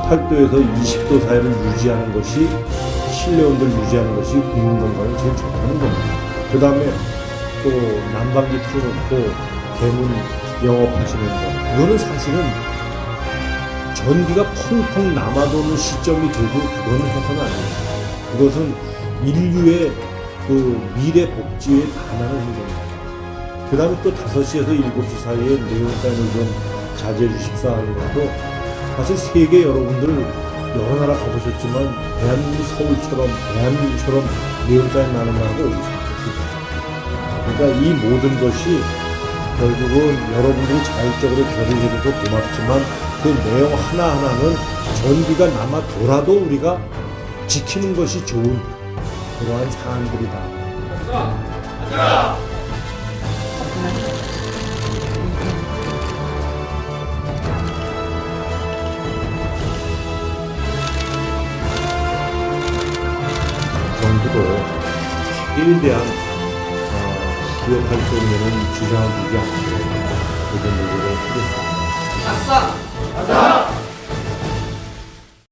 18도에서 20도 사이를 유지하는 것이 실내 온도를 유지하는 것이 국민 건강에 제일 좋다는 겁니다. 그 다음에 또 난방기 틀어놓고 대문 영업하시는 거 그거는 사실은 전기가 펑펑 남아도는 시점이 돼도 그거는 해서는 안 됩니다. 그것은 인류의 그 미래 복지에 반하는 행동입니다. 그 다음에 또 5시에서 7시 사이에 내용사인을 좀 자제해 주십사 하는 것도 사실 세계 여러분들 여러 나라 가보셨지만 대한민국 서울처럼 대한민국처럼 내용사인 나는 나라가 어디 있습니까? 그러니까 이 모든 것이 결국은 여러분들이 자율적으로 결의해줘서 고맙지만 그 내용 하나하나는 전기가 남아 돌아도 우리가 지키는 것이 좋은 그러한 사안들이다. 정부도 제일 대한 어, 기업 활동에는 지장을 주지 않고 그런 노력을 하겠습니다. 아싸!